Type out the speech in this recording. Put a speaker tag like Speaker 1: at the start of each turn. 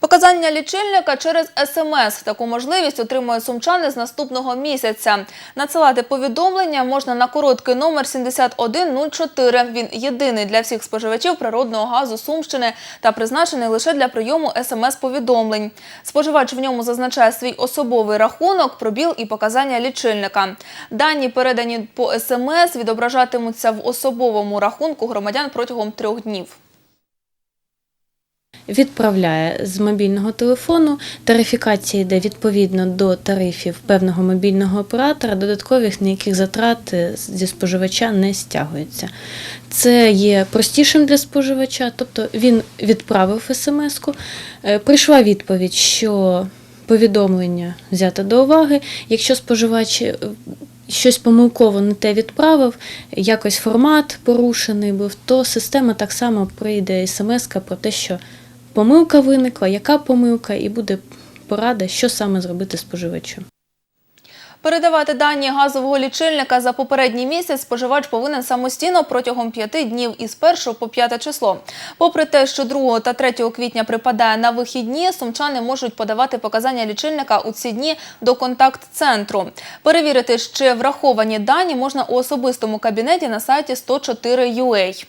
Speaker 1: Показання лічильника через СМС. Таку можливість отримують сумчани з наступного місяця. Надсилати повідомлення можна на короткий номер 7104. Він єдиний для всіх споживачів природного газу Сумщини та призначений лише для прийому СМС-повідомлень. Споживач в ньому зазначає свій особовий рахунок, пробіл і показання лічильника. Дані, передані по СМС, відображатимуться в особовому рахунку громадян протягом трьох днів.
Speaker 2: Відправляє з мобільного телефону. Тарифікація йде відповідно до тарифів певного мобільного оператора, додаткових ніяких затрат е, зі споживача не стягується. Це є простішим для споживача, тобто він відправив смс-ку, е, прийшла відповідь, що повідомлення взято до уваги. Якщо споживач е, щось помилково не те відправив, якось формат порушений був, то система так само прийде смс про те, що помилка виникла, яка помилка, і буде порада, що саме зробити споживачу.
Speaker 1: Передавати дані газового лічильника за попередній місяць споживач повинен самостійно протягом п'яти днів із 1 по 5 число. Попри те, що 2 та 3 квітня припадає на вихідні, сумчани можуть подавати показання лічильника у ці дні до контакт-центру. Перевірити, чи враховані дані можна у особистому кабінеті на сайті 104.ua.